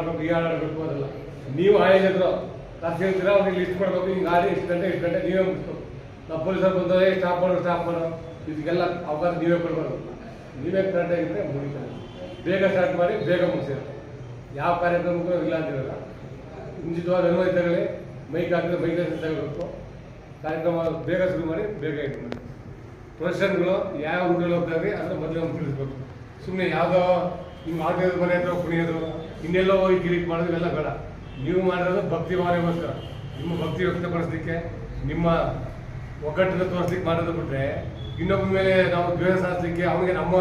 ಮಾಡ್ಬೇಕು ಈ ಹಾಡು ಆಡಬೇಕು ಅದಲ್ಲ. ನೀವು ಆಯೋಜಕರು ಹೇಳ್ತೀರಾ ಅವ್ರಿಗೆ ಲಿಸ್ಟ್ ಮಾಡ್ಬೇಕು ಹಿಂಗೆ ಆಡಿ ಇಷ್ಟು ಗಂಟೆ ಇಷ್ಟು ಗಂಟೆ ನೀವೇ ಮುಗಿಸ್ಬೇಕು. ನಾವು ಪೊಲೀಸರು ಬಂದರೆ ಸ್ಟಾಪ್ ಮಾಡೋ ಸ್ಟಾಪ್ ಮಾಡೋ ಇದಕ್ಕೆಲ್ಲ ಅವಕಾಶ ನೀವೇ ಕೊಡಬಾರ್ದು. ನೀವೇ ಕರೆಕ್ಟಾಗಿದ್ದರೆ ಮುಗಿತಾರೆ ಬೇಗ ಸ್ಟಾರ್ಟ್ ಮಾಡಿ, ಬೇಗ ಮುಗಿಸಿದ್ರೆ ಯಾವ ಕಾರ್ಯಕ್ರಮಕ್ಕೂ ಇಲ್ಲ ಅಂತಿರಲ್ಲ. ಮುಂಚಿತವಾಗಿ ಅನುಮತಿ ಮೈಕ್ ಹಾಕಿದ್ರೆ ಮೈಕ್ ತಗೋಬೇಕು ಕಾರ್ಯಕ್ರಮ ಬೇಗ ಶುರು ಮಾಡಿ, ಬೇಗ ಇದು ಮಾಡಿ. ಪ್ರೊಫೆಷನ್ಗಳು ಯಾವ ಊರಲ್ಲಿ ಹೋಗ್ತಾರೆ ಅದನ್ನು ಮೊದಲೇ ತಿಳಿಸ್ಬೇಕು. ಸುಮ್ಮನೆ ಯಾವುದೋ ನಿಮ್ಮ ಆಟದ ಮನೆ ಹತ್ರ ಕುಣಿಯೋದು. ಇನ್ನೆಲ್ಲೋ ಹೋಗಿ ಗಿರಿಕ್ ಮಾಡೋದು ಇವೆಲ್ಲ ಬೇಡ. ನೀವು ಮಾಡಿರೋದು ಭಕ್ತಿ ಭಾವನೆಗೋಸ್ಕರ. ನಿಮ್ಮ ಭಕ್ತಿ ವ್ಯಕ್ತಪಡಿಸ್ಲಿಕ್ಕೆ, ನಿಮ್ಮ ಒಗ್ಗಟ್ಟನ್ನು ತೋರಿಸ್ಲಿಕ್ಕೆ ಮಾಡೋದು ಬಿಟ್ಟರೆ ಇನ್ನೊಬ್ಬ ಮೇಲೆ ನಾವು ದ್ವೇಷ ಸಾಧಿಸಲಿಕ್ಕೆ ಅವನಿಗೆ ನಮ್ಮ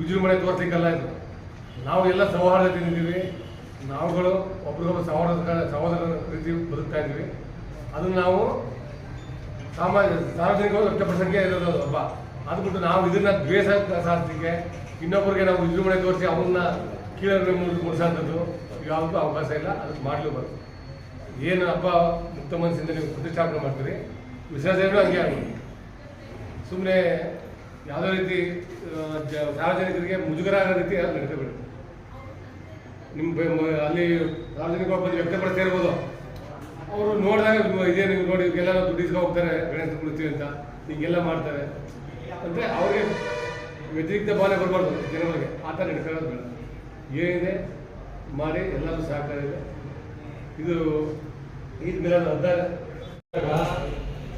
ವಿಜೃಂಭಣೆ ತೋರಿಸ್ಲಿಕ್ಕಲ್ಲ ಇದು. ನಾವು ಎಲ್ಲ ಸೌಹಾರ್ದಿದ್ದೀವಿ ನಾವುಗಳು ಒಬ್ರಿಗೊಬ್ಬರು ಸಹೋದರ ಸಹೋದರ ರೀತಿ ಬದುಕ್ತಾ ಇದ್ದೀವಿ. ಅದನ್ನು ನಾವು ಸಾಮಾನ್ಯ, ಸಾರ್ವಜನಿಕವಾಗಿ ವ್ಯಕ್ತಪಡಿಸೋಕ್ಕೆ ಇರೋದು ಹಬ್ಬ ಅದು ಬಿಟ್ಟು ನಾವು ಇದನ್ನ ದ್ವೇಷ ಸಾಧಿಸಲಿಕ್ಕೆ ಇನ್ನೊಬ್ಬರಿಗೆ ನಾವು ವಿಜೃಂಭಣೆ ತೋರಿಸಿ ಅವನ್ನ ಕೀಳನ್ನು ಮುಡಿಸೋಂಥದ್ದು ಯಾವುದೂ ಅವಕಾಶ ಇಲ್ಲ, ಅದಕ್ಕೆ ಮಾಡಲು ಬರುತ್ತೆ ಏನು ಹಬ್ಬ ಮುಕ್ತ ಮನಸ್ಸಿಂದ ನೀವು ಪ್ರತಿಷ್ಠಾಪನೆ ಮಾಡ್ತೀರಿ? ವಿಸರ್ಜನೆಯೂ ಹಂಗೆ ಆಗ್ಬೋದು. ಸುಮ್ಮನೆ ಯಾವುದೇ ರೀತಿ ಸಾರ್ವಜನಿಕರಿಗೆ ಮುಜುಗರ ಆಗೋ ರೀತಿ ಅದು ಬಿಡುತ್ತೆ. ನಿಮ್ಮ ಅಲ್ಲಿ ಸಾರ್ವಜನಿಕರು ಬಂದು ವ್ಯಕ್ತಪಡಿಸ್ತಾ ಇರ್ಬೋದು. ಅವರು ನೋಡಿದಾಗ ಇದೇ ನೀವು ನೋಡಿ ಎಲ್ಲ ದುಡ್ಡು ಇಸ್ಕೊ ಹೋಗ್ತಾರೆ ಗಣೇಶ ಕುಳಿತೀವಿ ಅಂತ, ಹೀಗೆಲ್ಲ ಮಾಡ್ತಾರೆ. ಅಂದರೆ ಅವ್ರಿಗೆ ವ್ಯತಿರಿಕ್ತ ಭಾವನೆ ಬರಬಾರ್ದು ಜನಗಳಿಗೆ. ಆ ಥರ ನಡ್ಕೊಳ್ಳೋದು ಬೇಡ. ಏನಿದೆ, ಮಾಡಿ ಎಲ್ಲರೂ ಸಹಕಾರ ಇದೆ ಇದು ಈದ್ ಮೇಲೆ ಹದಿನಾರು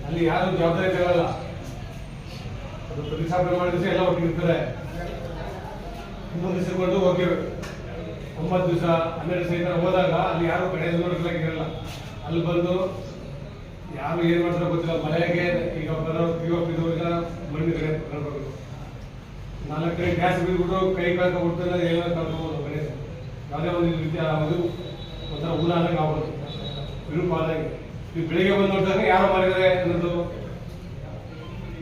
ಅಲ್ಲಿ ಯಾರು ಜವಾಬ್ದಾರಿ ತಗೊಳ್ಳಲ್ಲ ಅದು ಪ್ರತಿಷ್ಠಾಪನೆ ಮಾಡಿದ ದಿವಸ ಎಲ್ಲ ಒಟ್ಟಿಗಿರ್ತಾರೆ ಇನ್ನೊಂದು ದಿವಸ ಕೊಂಡು ಹೋಗ್ಬೇಕು ಒಂಬತ್ತು ದಿವಸ, ಹನ್ನೆರಡು ದಿವಸ ಹೋದಾಗ ಅಲ್ಲಿ ಯಾರು ಕಡೆ ನೋಡ್ಲಿಕ್ಕಿರಲ್ಲ ಅಲ್ಲಿ ಬಂದು ಯಾರು ಏನು ಮಾಡ್ತಾರೋ ಗೊತ್ತಿಲ್ಲ. ಮಳೆಗೆ ಈಗ ಬರೋ ಪಿ ಒ ಪಿದವ್ರಿಗೆ ಮಣ್ಣಿನ ಕಡೆ ನಾಲ್ಕು ಕಡೆ ಗ್ಯಾಸ್ ಬಿದ್ದುಬಿಟ್ಟು ಕೈ ಕಾಕ ಏನೋ ಕಳ್ಕೊಬೋದು ಗಣೇಶ ಯಾವುದೇ ಒಂದು ರೀತಿ ಅದು ಒಂಥರ ಉದಾಹರಣೆ ಆಗ್ಬೋದು. ವಿರೂಪ ನೀವು ಬೆಳಿಗ್ಗೆ ಬಂದು ನೋಡಿದಾಗ ಯಾರು ಮಾಡಿದರೆ ಅನ್ನೋದು,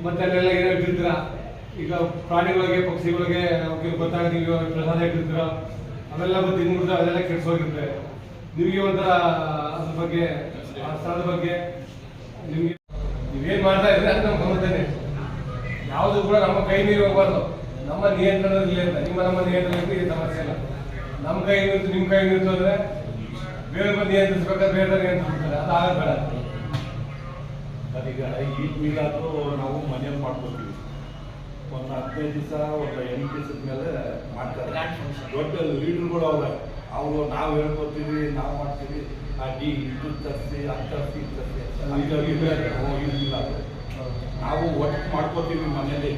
ಮತ್ತೆ ಅಲ್ಲೆಲ್ಲ ಏನೋ ಇಟ್ಟಿರ್ತೀರ ಈಗ ಪ್ರಾಣಿಗಳಿಗೆ, ಪಕ್ಷಿಗಳಿಗೆ ಅವಕ್ಕೆ ಗೊತ್ತಾಗ ನೀವು ಪ್ರಸಾದ ಇಟ್ಟಿರ್ತೀರ? ಅವೆಲ್ಲ ಬಂದು ತಿಂದ್ಬಿಟ್ಟು ಅದೆಲ್ಲ ಕೆಡ್ಸೋಗಿರುತ್ತೆ ನಿಮಗೆ ಒಂಥರ ಅದ್ರ ಬಗ್ಗೆ, ಆ ಸ್ಥಳದ ಬಗ್ಗೆ ನಿಮಗೆ ನೀವೇನು ಮಾಡ್ತಾ ಇದ್ರೆ ಅಂತ ನಮ್ಗೆ ಗಮನಿಸ್ತೇನೆ ಯಾವುದು ಕೂಡ ನಮ್ಮ ಕೈ ಮೀರಿ ಹೋಗ್ಬಾರ್ದು. ನಮ್ಮ ನಿಯಂತ್ರಣದಲ್ಲಿ ಅಂತ. ನಿಮ್ಮ ನಮ್ಮ ನಿಯಂತ್ರಣದಲ್ಲಿ ಸಮಸ್ಯೆ ಇಲ್ಲ ನಮ್ಮ ಕೈ ನಿಂತು ನಿಮ್ಮ ಕೈ ನಿಂತು ಅಂದ್ರೆ ಬೇರೆ ಬಂದು ನಿಯಂತ್ರಿಸ್ಬೇಕಾದ್ರೆ ಬೇರೆ ನಿಯಂತ್ರಿಸ್ತಾರೆ ಅದು ಆಗಬೇಡ ಬೇಡ. ಅದೀಗ ಈ ಮೀಲಾದ್ರು ನಾವು ಮನೆಯಲ್ಲಿ ಮಾಡ್ಕೊತೀವಿ. ಒಂದು ಹದಿನೈದು ದಿವಸ ಒಂದು ಎಂಟು ದಿವಸದ ಮೇಲೆ ಮಾಡ್ತಾರೆ. ದೊಡ್ಡ ಲೀಡರ್ಗಳು ಅವ್ರೆ. ಅವರು ನಾವು ಹೇಳ್ಕೊತೀವಿ ನಾವು ಮಾಡ್ತೀವಿ. ಆ ಡಿ ಇದು ತರಿಸಿ ಅದು ತರಿಸಿ ಇದು ತರಿಸಿ ಹಂಗಾಗಿ ನಾವು ಒಟ್ಟು ಮಾಡ್ಕೋತೀವಿ ಮನೇಲಿ.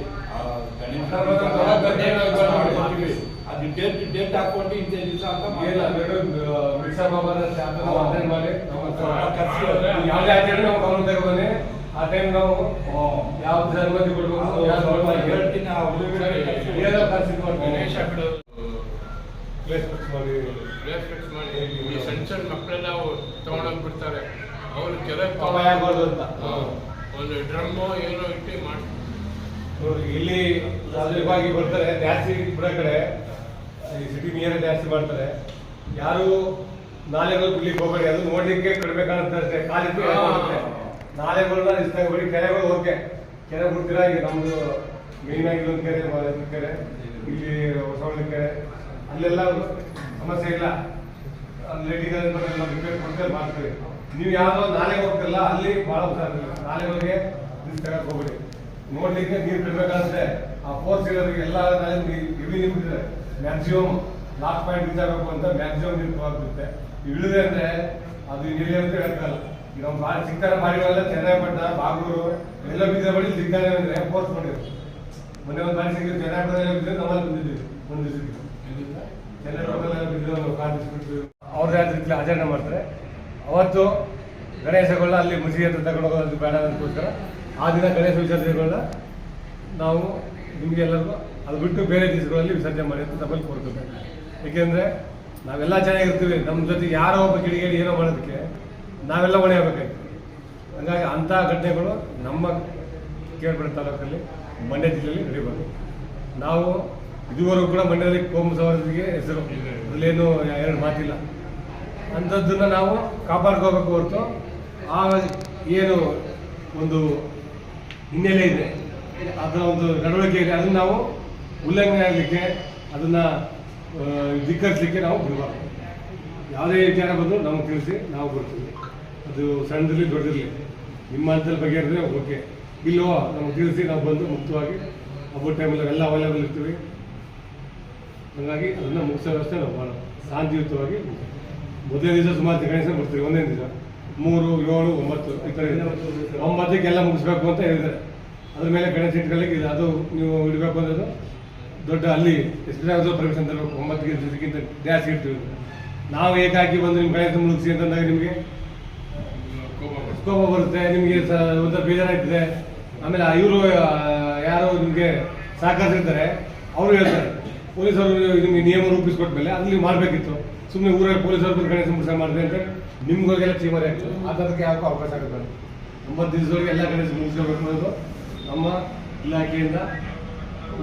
ಗಣೇಶ ಮಾಡ್ಕೋತೀವಿ. ಅದು ಡೇಟ್ ಡೇಟ್ ಹಾಕೊಂಡು ಇಂಥ ದಿವಸ ಅಂತ. ಯಾವುದೇ ಆಚರಣೆ ನಾವು ಗಮನ ತಗೊಂಡು ಆ ಟೈಮ್ ನಾವು ಯಾವ ಧರ್ಮದಿ ಕೊಡಬೇಕು. ಹೇಳ್ತೀನಿ, ಆ ಹುಡುಗರಿಗೆ ಏನೋ ಮಾಡ್ಬೇಕು. ಗಣೇಶ ಬಿಡು. ಪ್ಲೇಸ್ ಫಿಕ್ಸ್ ಮಾಡಿ. ಪ್ಲೇಸ್ ಫಿಕ್ಸ್ ಮಾಡಿ. ಈ ಸಣ್ಣ ಸಣ್ಣ ಮಕ್ಕಳೆಲ್ಲ ತಗೊಂಡೋಗ್ಬಿಡ್ತಾರೆ ಅವ್ರು ಕೆಲವು ಆಗ್ಬಾರ್ದು ಅಂತ. ಒಂದು ಡ್ರಮ್ಮು ಏನೋ ಇಟ್ಟು ಮಾಡಿ ಇಲ್ಲಿ ಸಾರ್ವಜನಿಕವಾಗಿ ಬರ್ತಾರೆ. ಜಾಸ್ತಿ ಬಿಡೋ ಕಡೆ. ನಿಯರ್ ಜಾಸ್ತಿ ಮಾಡ್ತಾರೆ. ಯಾರು ನಾಲೆಗಳು ಬಿಡ್ಲಿಕ್ಕೆ ಹೋಗಬೇಡಿ, ಅದು ನೋಡ್ಲಿಕ್ಕೆ ಕಡಿಮೆ ಕಾಣುತ್ತೆ ಅಷ್ಟೇ. ಕಾಲಿಟ್ಟು. ನಾಲೆಗಳನ್ನ ಹೋಗಿ ಕೆರೆಗಳು ಓಕೆ ಕೆರೆ ಬಿಡ್ತೀರಾ ಈಗ ನಮ್ದು ಮೇನ್ ಆಗಿರೋ ಕೆರೆ ಕೆರೆ, ಇಲ್ಲಿ ಹೊಸಳ್ಳಿ ಕೆರೆ. ಅಲ್ಲೆಲ್ಲ ಸಮಸ್ಯೆ ಇಲ್ಲ. ಅಲ್ಲಿ ರಿಪೇರ್ ಕೊಡ್ತಾರೆ ಮಾಡ್ತೀವಿ. ನೀವು ಯಾವ್ದೋ ನಾಲೆಗೆ ಹೋಗ್ತಿಲ್ಲ ಅಲ್ಲಿ ಭಾಳ ಹುಷಾರಿಲ್ಲ ನಾಲೆಗಳಿಗೆ ನೀರು ತಗಕ್ ಹೋಗ್ಬೇಡಿ. ನೋಡ್ಲಿಕ್ಕೆ ನೀರು ಬಿಡ್ಬೇಕಂದ್ರೆ ಆ ಫೋರ್ಸ್ ಇರೋರಿಗೆ ಎಲ್ಲ ನಾಲೆ ಇವಿ ನಿಂತಿದೆ. ಮ್ಯಾಕ್ಸಿಮಮ್ ಲಾಸ್ಟ್ ಪಾಯಿಂಟ್ ರೀಚ್ ಆಗಬೇಕು ಅಂತ ಮ್ಯಾಕ್ಸಿಮಮ್ ನೀರು ಹೋಗುತ್ತೆ ಇಳಿದೆ ಅಂದ್ರೆ ಅದು ಇಲ್ಲಿ ಅಂತ ಹೇಳ್ತಾರಲ್ಲ. ಈಗ ನಮ್ಮ ಭಾಳ ಸಿಗ್ತಾರೆ ಬಾಡಿಗಳೆಲ್ಲ ಚೆನ್ನೈಪಟ್ಟ ಬಾಗೂರು ಎಲ್ಲ ಬಿದ್ದ ಬಳಿ ಸಿಗ್ತಾರೆ ಅಂದ್ರೆ ಫೋರ್ಸ್ ಮಾಡಿದ್ರು. ಮೊನ್ನೆ ಒಂದು ಬಾರಿ ಸಿಕ್ಕಿದ್ರು ಚೆನ್ನೈಪಟ್ಟದಲ್ಲಿ ಬಿದ್ದರೆ ನಮ್ಮಲ್ಲಿ ಬಂದಿದ್ವಿ ಒಂದು ದಿವಸಕ್ಕೆ. ಚೆನ್ನೈಪಟ್ಟದಲ್ಲಿ ಬಿದ್ದು ಒಂದು ಕಾರ್ ಬಿಸ್ಬಿಟ್ಟು ಅವ್ರದ್ದೇ ಆಚರಣೆ ಮಾಡ್ತಾರೆ. ಅವತ್ತು ಗಣೇಶಗಳನ್ನ ಅಲ್ಲಿ ಮುಸಿಗೆ ಅಂತ ತಗೊಂಡೋಗೋದು ಬೇಡ ಅದಕ್ಕೋಸ್ಕರ ಆ ದಿನ ಗಣೇಶ ವಿಸರ್ಜನೆಗಳನ್ನ ನಾವು ನಿಮಗೆಲ್ಲರಿಗೂ ಅದು ಬಿಟ್ಟು ಬೇರೆ ದಿವಸಗಳಲ್ಲಿ ವಿಸರ್ಜನೆ ಮಾಡಿ ಅಂತ ನಮ್ಮಲ್ಲಿ ಕೋರ್ಕೋಬೇಕು ಏಕೆಂದರೆ ನಾವೆಲ್ಲ ಚೆನ್ನಾಗಿರ್ತೀವಿ ನಮ್ಮ ಜೊತೆ ಯಾರೋ ಒಬ್ಬ ಕಿಡಿಗೇಡಿ ಏನೋ ಮಾಡೋದಕ್ಕೆ ನಾವೆಲ್ಲ ಹೊಣೆ ಹಾಗಾಗಿ ಹಂಗಾಗಿ ಅಂಥ ಘಟನೆಗಳು ನಮ್ಮ ಕೇಳ್ಬೇಡ ತಾಲೂಕಲ್ಲಿ, ಮಂಡ್ಯ ಜಿಲ್ಲೆಯಲ್ಲಿ ನಡೀಬಾರ್ದು ನಾವು ಇದುವರೆಗೂ ಕೂಡ ಮಂಡ್ಯದಲ್ಲಿ ಕೋಮು ಸೌಹಾರ್ದತೆಗೆ ಹೆಸರು ಅಲ್ಲೇನು ಎರಡು ಮಾತಿಲ್ಲ. ಅಂಥದ್ದನ್ನು ನಾವು ಕಾಪಾಡ್ಕೋಬೇಕು ಹೊರತು ಆ ಏನು ಒಂದು ಹಿನ್ನೆಲೆ ಇದೆ, ಅದರ ಒಂದು ನಡವಳಿಕೆ ಇದೆ, ಅದನ್ನು ನಾವು ಉಲ್ಲಂಘನೆ ಆಗಲಿಕ್ಕೆ ಅದನ್ನು ಧಿಕ್ಕರಿಸಲಿಕ್ಕೆ ನಾವು ಬಿಡಬಾರ್ದು ಯಾವುದೇ ವಿಚಾರ ಬಂದು ನಮಗೆ ತಿಳಿಸಿ, ನಾವು ಬರ್ತೀವಿ ಅದು ಸಣ್ಣದಿರಲಿ ದೊಡ್ಡದಿರಲಿ ನಿಮ್ಮ ಹಂತದಲ್ಲಿ ಬಗೆಹರಿದ್ರೆ ಓಕೆ. ಇಲ್ಲವೋ ನಮಗೆ ತಿಳಿಸಿ, ನಾವು ಬಂದು ಮುಕ್ತವಾಗಿ ಹಬ್ಬದ ಟೈಮಲ್ಲಿ ಎಲ್ಲ ಅವೈಲೇಬಲ್ ಇರ್ತೀವಿ. ಹಾಗಾಗಿ ಅದನ್ನು ಮುಗಿಸೋ ವ್ಯವಸ್ಥೆ ನಾವು ಭಾಳ ಶಾಂತಿಯುತವಾಗಿ. ಮೊದಲನೇ ದಿವಸ ಸುಮಾರು ಗಣೇಶ ಬರ್ತೀವಿ. ಒಂದೇ ದಿವಸ. ಮೂರು, ಏಳು, ಒಂಬತ್ತು ಈ ಥರ ಒಂಬತ್ತಕ್ಕೆಲ್ಲ ಮುಗಿಸ್ಬೇಕು ಅಂತ ಹೇಳಿದ್ದಾರೆ. ಅದ್ರ ಮೇಲೆ ಗಣೇಶ ಇಟ್ಕೊಳ್ಳಿಕ್ಕೆ ಇದು, ಅದು ನೀವು ಇಡಬೇಕು ಅನ್ನೋದು ದೊಡ್ಡ ಅಲ್ಲಿ ಎಷ್ಟು ಪರ್ಮಿಷನ್ ತರಬೇಕು ಒಂಬತ್ತು ಗಂಟೆಗಿಂತ ಜಾಸ್ತಿ ಇರ್ತೀವಿ. ನಾವು ಏಕಾಕಿ ಬಂದು ನಿಮ್ಮ ಗಣೇಶ ಮುಗಿಸಿ ಅಂತಂದಾಗ ನಿಮಗೆ ಕೋಪ ಬರುತ್ತೆ. ನಿಮಗೆ ಒಂಥರ ಬೇಜಾರಾಗ್ತದೆ. ಆಮೇಲೆ ಇವರು ಯಾರು ನಿಮಗೆ ಸಹಕರಿಸಿರ್ತಾರೆ ಅವರು ಹೇಳ್ತಾರೆ. ಪೊಲೀಸರು ನಿಮಗೆ ನಿಯಮ ರೂಪಿಸ್ಕೊಟ್ಮೇಲೆ ಅಲ್ಲಿ ಮಾಡಬೇಕಿತ್ತು. ಸುಮ್ಮನೆ ಊರಲ್ಲಿ ಪೊಲೀಸರು ಬಂದು ಗಣೇಶ ಮುಗಿಸ ಮಾಡಿದೆ ಅಂತ ನಿಮ್ಗೋಗೆಲ್ಲ ಚೀಮರಿ ಆಯಿತು ಆ ಥರಕ್ಕೆ ಯಾಕೋ ಅವಕಾಶ ಆಗುತ್ತೆ ಒಂಬತ್ತು ದಿವಸದೊಳಗೆ ಎಲ್ಲ ಗಣೇಶ ಮುಗಿಸ್ಕೋಬೇಕು ಅನ್ನೋದು ನಮ್ಮ ಇಲಾಖೆಯಿಂದ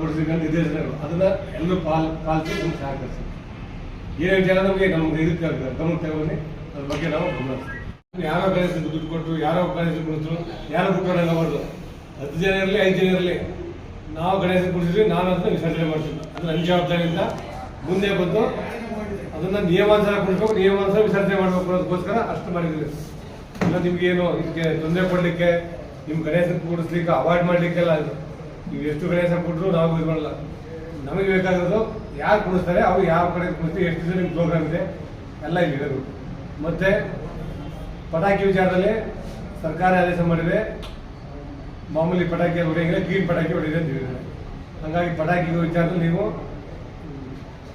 ಓಡಿಸಿಕೊಂಡು ನಿರ್ದೇಶನಗಳು ಅದನ್ನ ಎಲ್ಲರೂ ಪಾಲ್, ಪಾಲಿಸಿ ನಮ್ಗೆ ಸಹಕರಿಸಿ. ಏನೇನು ಜನ ನಮಗೆ ನಮ್ಗೆ ಇದಕ್ಕೆ ಗಮನ ತಗೊಂಡು ಅದ್ರ ಬಗ್ಗೆ ನಾವು ಗಮನ ಹರಿಸ್ತೀವಿ. ಯಾರೋ ಗಣೇಶ ದುಡ್ಡು ಕೊಟ್ಟರು ಯಾರೋ ಗಣೇಶ ಕುಡಿದ್ರು, ಯಾರೋ ಬಿಟ್ಟರು ಅವರು ಹತ್ತು ಜನ ಇರಲಿ, ಐದು ಜನ ಇರಲಿ, ನಾವು ಗಣೇಶ ಕುಡಿಸಿದ್ವಿ, ನಾನು ಅದನ್ನ ವಿಸರ್ಜನೆ ಮಾಡ್ತೀನಿ ಅದನ್ನ ಜವಾಬ್ದಾರಿಯಿಂದ ಮುಂದೆ ಬಂದು ಅದನ್ನ ನಿಯಮಾನುಸಾರ ಕುಡಿಸ್ಬೇಕು, ನಿಯಮಾನುಸಾರ ವಿಸರ್ಜನೆ ಮಾಡಬೇಕು ಅನ್ನೋದಕ್ಕೋಸ್ಕರ ಅಷ್ಟು ಮಾಡಿದ್ದೀವಿ. ಇಲ್ಲ, ನಿಮ್ಗೇನು ಇದಕ್ಕೆ ತೊಂದರೆ ಕೊಡಲಿಕ್ಕೆ ನಿಮ್ಮ ಗಣೇಶ ಕೂಡಿಸ್ಲಿಕ್ಕೆ ಅವಾಯ್ಡ್ ಮಾಡಲಿಕ್ಕೆಲ್ಲ ನೀವು ಎಷ್ಟು ಬೆಳೆ ಕೊಟ್ಟರು ನಾವು ಇದು ಮಾಡಲ್ಲ. ನಮಗೆ ಬೇಕಾಗಿರೋದು ಯಾರು ಕುಡಿಸ್ತಾರೆ, ಅವ್ರು ಯಾವ ಕಡೆ ಕುಡಿಸ್ತೀವಿ, ಎಷ್ಟು ಜನ ಪ್ರೋಗ್ರಾಮ್ ಇದೆ, ಎಲ್ಲ ಇಲ್ಲಿ ಇರೋದು. ಮತ್ತೆ ಪಟಾಕಿ ವಿಚಾರದಲ್ಲಿ ಸರ್ಕಾರ ಆದೇಶ ಮಾಡಿದೆ. ಮಾಮೂಲಿ ಪಟಾಕಿ ಹೊಡೆಯಂಗಿಲ್ಲ ಗ್ರೀನ್ ಪಟಾಕಿ ಹೊಡೆಯಿದೆ ಅಂತ ಹೇಳಿದ್ದಾರೆ. ಹಾಗಾಗಿ ಪಟಾಕಿ ವಿಚಾರದಲ್ಲಿ ನೀವು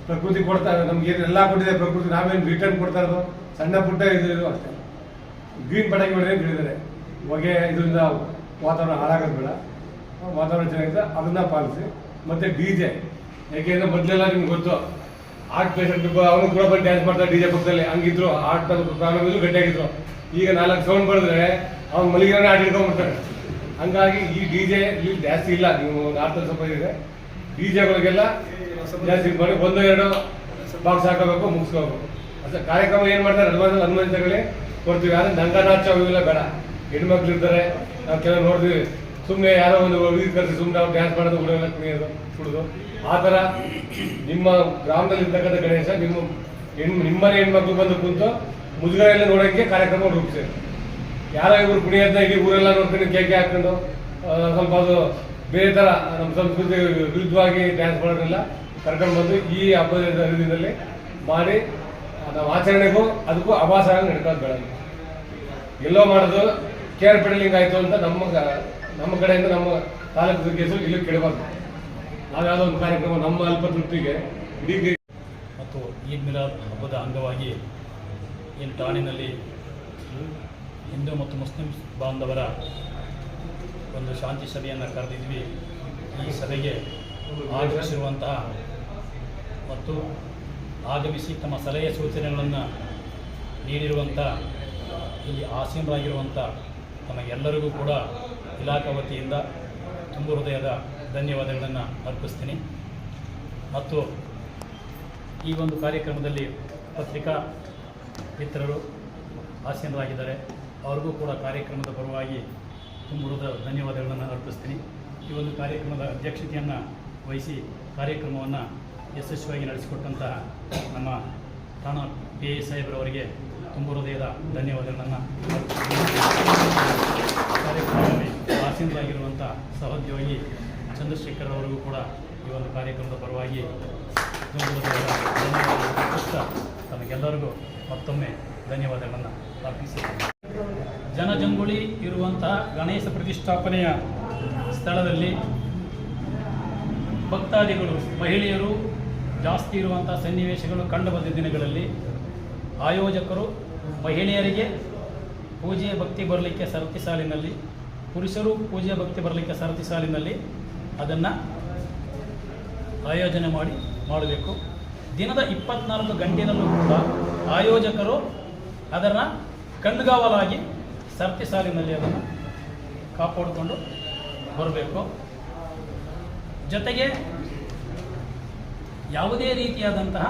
ಪ್ರಕೃತಿ ಕೊಡ್ತಾ ನಮ್ಗೆ ಎಲ್ಲ ಕೊಟ್ಟಿದೆ ಪ್ರಕೃತಿ, ನಾವೇನು ರಿಟರ್ನ್ ಕೊಡ್ತಾ ಇರೋದು? ಸಣ್ಣ ಪುಟ್ಟ ಇದು ಇದು ಅಷ್ಟೇ. ಗ್ರೀನ್ ಪಟಾಕಿ ಹೊಡೆಯಿದೆ ಅಂತ ಹೇಳಿದ್ದಾರೆ. ಹೊಗೆ ಇದರಿಂದ ವಾತಾವರಣ ಹಾಳಾಗೋದು ಬೇಡ. ವಾತಾವರಣ ಚೆನ್ನಾಗಿದೆ ಅದನ್ನ ಪಾಲಿಸಿ. ಮತ್ತೆ ಡಿ ಜೆ. ಯಾಕೆಂದ್ರೆ ಮೊದಲೆಲ್ಲ ನಿಮ್ಗೆ ಗೊತ್ತು, ಆರ್ಟ್ ಪೇಷಂಟ್ ಅವನು ಕೂಡ ಬಂದು ಡ್ಯಾನ್ಸ್ ಮಾಡ್ತಾರೆ ಡಿ ಜೆ ಪಕ್ಕದಲ್ಲಿ. ಹಂಗಿದ್ರು, ಆರ್ಟ್ ಪ್ರಾರಂಭದಲ್ಲೂ ಗಟ್ಟಿಯಾಗಿದ್ರು. ಈಗ ನಾಲ್ಕು ಸೌಂಡ್ ಬರೆದ್ರೆ ಅವ್ನು ಮಲಗಿರೋನೇ ಆಟ ಹಿಡ್ಕೊಂಡ್ಬಿಡ್ತಾನೆ ಹಂಗಾಗಿ ಈ ಡಿ ಜೆ ಇಲ್ಲಿ ಜಾಸ್ತಿ ಇಲ್ಲ. ನೀವು ನಾರ್ತಲ್ಲಿ ಸ್ವಲ್ಪ ಇದೆ ಡಿ ಜೆಗಳಿಗೆಲ್ಲ ಜಾಸ್ತಿ ಮಾಡಿ ಒಂದು, ಎರಡು ಬಾಕ್ಸ್ ಹಾಕೋಬೇಕು, ಮುಗಿಸ್ಕೋಬೇಕು. ಅಷ್ಟೇ ಕಾರ್ಯಕ್ರಮ ಏನು ಮಾಡ್ತಾರೆ? ಅನುಮಾನ ಹನುಮಂತಗಳೇ ಕೊಡ್ತೀವಿ. ಆದರೆ ನಂಗನಾಚ ಇವೆಲ್ಲ ಬೇಡ. ಹೆಣ್ಮಕ್ಳು ಇರ್ತಾರೆ, ನಾವು ಕೆಲವು ನೋಡ್ತೀವಿ. ಸುಮ್ಮನೆ ಯಾರೋ ಒಂದು ಹುಡುಗಿ ಕರೆಸಿ ಸುಮ್ಮನೆ ಅವ್ರು ಡ್ಯಾನ್ಸ್ ಮಾಡೋದು ಹುಡುಗನ ಕುಣಿಯೋದು ಕುಡಿದು ಆ ಥರ ನಿಮ್ಮ ಗ್ರಾಮದಲ್ಲಿ ಇರ್ತಕ್ಕಂಥ ಗಣೇಶ ನಿಮ್ಮ ಹೆಣ್ಣು ನಿಮ್ಮನೆ ಹೆಣ್ಮಕ್ಳು ಬಂದು ಕುಂತು ಮುಜುಗರ ಎಲ್ಲ ನೋಡೋಕ್ಕೆ ಕಾರ್ಯಕ್ರಮ ರೂಪಿಸಿ. ಯಾರೋ ಇವರು ಕುಣಿಯೋದನ್ನ ಇಡೀ ಊರೆಲ್ಲ ನೋಡ್ಕೊಂಡು ಕೇಕೆ ಹಾಕೊಂಡು ಸ್ವಲ್ಪ ಅದು ಬೇರೆ ಥರ ನಮ್ಮ ಸಂಸ್ಕೃತಿ ವಿರುದ್ಧವಾಗಿ ಡ್ಯಾನ್ಸ್ ಮಾಡೋದ್ರೆಲ್ಲ ಕರ್ಕೊಂಡು ಬಂದು ಈ ಹಬ್ಬದ ದಿನದಲ್ಲಿ ಮಾಡಿ ನಾವು ಆಚರಣೆಗೂ ಅದಕ್ಕೂ ಅಭಾಸ ನಡ್ಕೊಂಡು ಬೇಡ ಎಲ್ಲೋ ಮಾಡೋದು ಕೇರ್ ಪೆಡಲಿಂಗ್ ಆಯಿತು ಅಂತ ನಮ್ಮ ನಮ್ಮ ಕಡೆಯಿಂದ ನಮ್ಮ ತಾಲೂಕು ಕೇಸು ಇಲ್ಲಿ ಕೇಳಬಾರ್ದು ನಾವು ಯಾವುದೋ ಒಂದು ಕಾರ್ಯಕ್ರಮ ನಮ್ಮ ಅಲ್ಪ ತೃಪ್ತಿಗೆ ಇಡೀ ಮತ್ತು ಈದ್ ಮಿಲಾದ್ ಹಬ್ಬದ ಅಂಗವಾಗಿ ಏನು ಠಾಣೆಯಲ್ಲಿ ಹಿಂದೂ ಮತ್ತು ಮುಸ್ಲಿಂ ಬಾಂಧವರ ಒಂದು ಶಾಂತಿ ಸಭೆಯನ್ನು ಕರೆದಿದ್ವಿ. ಈ ಸಭೆಗೆ ಆಗಮಿಸಿರುವಂತಹ ಮತ್ತು ಆಗಮಿಸಿ ತಮ್ಮ ಸಲಹೆ ಸೂಚನೆಗಳನ್ನು ನೀಡಿರುವಂಥ ಇಲ್ಲಿ ಆಸೀನರಾಗಿರುವಂಥ ತಮಗೆಲ್ಲರಿಗೂ ಕೂಡ ಇಲಾಖಾ ವತಿಯಿಂದ ತುಂಬ ಹೃದಯದ ಧನ್ಯವಾದಗಳನ್ನು ಅರ್ಪಿಸ್ತೀನಿ. ಮತ್ತು ಈ ಒಂದು ಕಾರ್ಯಕ್ರಮದಲ್ಲಿ ಪತ್ರಿಕಾ ಮಿತ್ರರು, ಆಸೀನರಾಗಿದ್ದಾರೆ. ಅವ್ರಿಗೂ ಕೂಡ ಕಾರ್ಯಕ್ರಮದ ಪರವಾಗಿ ತುಂಬುರದ ಧನ್ಯವಾದಗಳನ್ನು ಅರ್ಪಿಸ್ತೀನಿ. ಈ ಒಂದು ಕಾರ್ಯಕ್ರಮದ ಅಧ್ಯಕ್ಷತೆಯನ್ನು ವಹಿಸಿ ಕಾರ್ಯಕ್ರಮವನ್ನು ಯಶಸ್ವಿಯಾಗಿ ನಡೆಸಿಕೊಟ್ಟಂತಹ ನಮ್ಮ ಠಾಣಾ ಪಿ ಎ ಸಾಹೇಬ್ರವರಿಗೆ ತುಂಬ ಹೃದಯದ ಧನ್ಯವಾದಗಳನ್ನು ಕಾರ್ಯಕ್ರಮದಲ್ಲಿ ಆಸೀನರಾಗಿರುವಂಥ ಸಹೋದ್ಯೋಗಿ ಚಂದ್ರಶೇಖರ್ ಅವರಿಗೂ ಕೂಡ ಈ ಒಂದು ಕಾರ್ಯಕ್ರಮದ ಪರವಾಗಿ ತಮಗೆಲ್ಲರಿಗೂ ಮತ್ತೊಮ್ಮೆ ಧನ್ಯವಾದಗಳನ್ನು ಅರ್ಪಿಸಿದ್ದೇನೆ ಜನಜಂಗುಳಿ ಇರುವಂತಹ ಗಣೇಶ ಪ್ರತಿಷ್ಠಾಪನೆಯ ಸ್ಥಳದಲ್ಲಿ ಭಕ್ತಾದಿಗಳು, ಮಹಿಳೆಯರು ಜಾಸ್ತಿ ಇರುವಂಥ ಸನ್ನಿವೇಶಗಳು ಕಂಡುಬಂದ ದಿನಗಳಲ್ಲಿ ಆಯೋಜಕರು, ಮಹಿಳೆಯರಿಗೆ ಪೂಜೆ ಭಕ್ತಿ ಬರಲಿಕ್ಕೆ ಸರತಿ ಸಾಲಿನಲ್ಲಿ, ಪುರುಷರು ಪೂಜೆ ಭಕ್ತಿ ಬರಲಿಕ್ಕೆ ಸರತಿ ಸಾಲಿನಲ್ಲಿ ಅದನ್ನು ಆಯೋಜನೆ ಮಾಡಿ ಮಾಡಬೇಕು. ದಿನದ ಇಪ್ಪತ್ನಾಲ್ಕು ಗಂಟೆಯಲ್ಲೂ ಕೂಡ ಆಯೋಜಕರು ಅದನ್ನು ಕಣ್ಗಾವಲಾಗಿ ಸರತಿ ಸಾಲಿನಲ್ಲಿ ಅದನ್ನು ಕಾಪಾಡಿಕೊಂಡು ಬರಬೇಕು. ಜೊತೆಗೆ ಯಾವುದೇ ರೀತಿಯಾದಂತಹ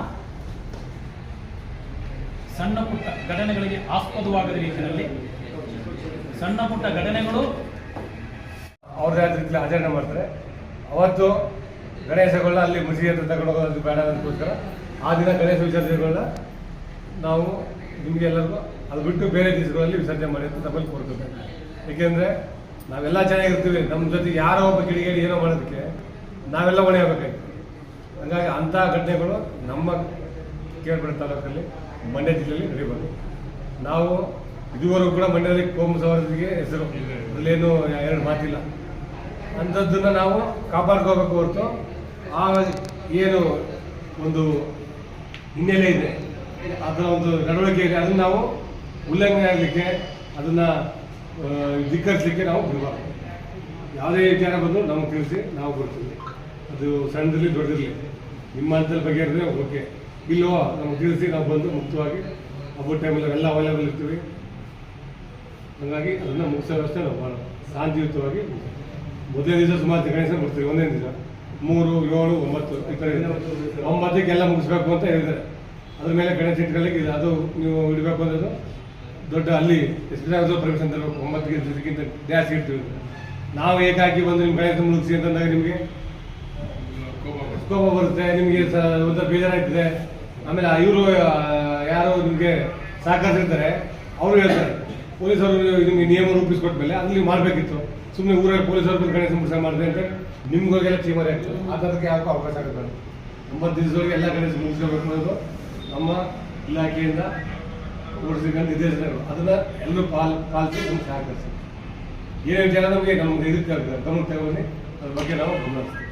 ಸಣ್ಣ ಪುಟ್ಟ ಘಟನೆಗಳಿಗೆ ಆಸ್ಪದವಾಗದ ರೀತಿಯಲ್ಲಿ ಸಣ್ಣ ಪುಟ್ಟ ಘಟನೆಗಳು ಅವ್ರದ್ದೇ ಆದ ರೀತಿಯಲ್ಲಿ ಆಚರಣೆ ಮಾಡ್ತಾರೆ. ಅವತ್ತು ಗಣೇಶಗಳನ್ನ ಅಲ್ಲಿ ಮಸೀದಿ ಹತ್ರ ತಗೊಂಡು ಹೋಗೋದು ಬೇಡ ಅದಕ್ಕೋಸ್ಕರ ಆ ದಿನ ಗಣೇಶ ವಿಸರ್ಜನೆಗಳನ್ನ ನಾವು ನಿಮಗೆಲ್ಲರಿಗೂ ಅದು ಬಿಟ್ಟು ಬೇರೆ ದಿವಸಗಳಲ್ಲಿ ವಿಸರ್ಜನೆ ಮಾಡಿ ಅಂತ ನಮ್ಮಲ್ಲಿ ಕೋರ್ಕೋಬೇಕು ಏಕೆಂದರೆ ನಾವೆಲ್ಲ ಚೆನ್ನಾಗಿರ್ತೀವಿ ನಮ್ಮ ಜೊತೆ ಯಾರೋ ಒಬ್ಬ ಕಿಡಿಗೇಡಿ ಏನೋ ಮಾಡೋದಕ್ಕೆ ನಾವೆಲ್ಲ ಹೊಣೆ ಹಂಗಾಗಿ ಅಂಥ ಘಟನೆಗಳು ನಮ್ಮ ಕೇಳ್ಪಡೆ ತಾಲೂಕಲ್ಲಿ, ಮಂಡ್ಯ ಜಿಲ್ಲೆಯಲ್ಲಿ ನಡೀಬಾರ್ದು ನಾವು ಇದುವರೆಗೂ ಕೂಡ ಮಂಡ್ಯದಲ್ಲಿ ಕೋಮು ಸವಾರಿಗೆ ಹೆಸರು, ಅಲ್ಲೇನು ಎರಡು ಮಾತಿಲ್ಲ. ಅಂಥದ್ದನ್ನು ನಾವು ಕಾಪಾಡ್ಕೋಬೇಕು ಹೊರತು ಆ ಏನು ಒಂದು ಹಿನ್ನೆಲೆ ಇದೆ, ಅದರ ಒಂದು ನಡವಳಿಕೆ ಇದೆ, ಅದನ್ನು ನಾವು ಉಲ್ಲಂಘನೆ ಆಗಲಿಕ್ಕೆ, ಅದನ್ನು ಧಿಕ್ಕರಿಸಲಿಕ್ಕೆ ನಾವು ಬಿಡಬಾರ್ದು ಯಾವುದೇ ವಿಚಾರ ಬಂದು ನಮಗೆ ತಿಳಿಸಿ, ನಾವು ಕೊಡ್ತೀವಿ. ಅದು ಸಣ್ಣದಿರಲಿ ದೊಡ್ಡದಿರಲಿ. ನಿಮ್ಮ ಹಂತದಲ್ಲಿ ಬಗೆಹರಿದ್ರೆ ಓಕೆ. ಇಲ್ಲೋ ನಮ್ಗೆ ತಿಳಿಸಿ ನಾವು ಬಂದು ಮುಕ್ತವಾಗಿ ಹಬ್ಬದ ಟೈಮಲ್ಲಿ ಎಲ್ಲ ಅವೈಲೇಬಲ್ ಇರ್ತೀವಿ. ಹಾಗಾಗಿ ಅದನ್ನು ಮುಗಿಸೋ ವ್ಯವಸ್ಥೆ ನಾವು ಮಾಡೋಣ ಶಾಂತಿಯುತವಾಗಿ ಮೊದಲೇ ಮೊದಲನೇ ದಿವಸ ಸುಮಾರು ಗಣೇಶ ಬರ್ತೀವಿ ಒಂದೇ ದಿವಸ. ಮೂರು, ಏಳು, ಒಂಬತ್ತು ಈ ಥರ ಒಂಬತ್ತಕ್ಕೆಲ್ಲ ಮುಗಿಸ್ಬೇಕು ಅಂತ ಹೇಳಿದ್ದಾರೆ. ಅದ್ರ ಮೇಲೆ ಗಣೇಶ ಇದು ಅದು ನೀವು ಇಡಬೇಕು ಅನ್ನೋದು ದೊಡ್ಡ ಅಲ್ಲಿ ಎಷ್ಟು ಪರ್ಮಿಷನ್ ತರಬೇಕು. ಒಂಬತ್ತಿಗೆ ದಿವಸಕ್ಕಿಂತ ಜಾಸ್ತಿ ಇರ್ತೀವಿ. ನಾವು ಏಕಾಕಿ ಬಂದು ನಿಮ್ಮ ಗಣೇಶ ಮುಗಿಸಿ ಅಂತಂದಾಗ ನಿಮಗೆ ಕೋಪ ಬರುತ್ತೆ, ನಿಮಗೆ ಒಂಥರ ಬೇಜಾರಾಗ್ತದೆ. ಆಮೇಲೆ ಇವರು ಯಾರು ನಿಮಗೆ ಸಹಕರಿಸಿರ್ತಾರೆ ಅವರು ಹೇಳ್ತಾರೆ, ಪೊಲೀಸರು ನಿಮಗೆ ನಿಯಮ ರೂಪಿಸ್ಕೊಟ್ಮೇಲೆ ಅದು ನೀವು ಮಾಡಬೇಕಿತ್ತು. ಸುಮ್ಮನೆ ಊರಲ್ಲಿ ಪೊಲೀಸರು ಗಣೇಶ ಮುಗಿಸ ಮಾಡಿದೆ ಅಂತ ನಿಮ್ಗೋಗೆಲ್ಲ ಚೀಮರಿ ಆಗ್ತದೆ. ಆ ಥರಕ್ಕೆ ಯಾಕೋ ಅವಕಾಶ ಆಗುತ್ತೆ ಒಂಬತ್ತು ದಿವಸದೊಳಗೆ ಎಲ್ಲ ಕಡೆ ಮುಗಿಸ್ಕೋಬೇಕು ಅನ್ನೋದು ನಮ್ಮ ಇಲಾಖೆಯಿಂದ ಓಡಿಸಿಕೊಂಡು ನಿರ್ದೇಶನಗಳು ಅದನ್ನ ಎಲ್ಲರೂ ಪಾಲ್, ಪಾಲಿಸಿ ನಮ್ಗೆ ಸಹಕರಿಸಿ. ಏನೇನು ಜನ ನಮಗೆ ನಮ್ಗೆ ಇದಕ್ಕೆ ಗಮನ ತಗೊಂಡು ಅದ್ರ ಬಗ್ಗೆ ನಾವು ಗಮನ ಹರಿಸ್ತೀವಿ.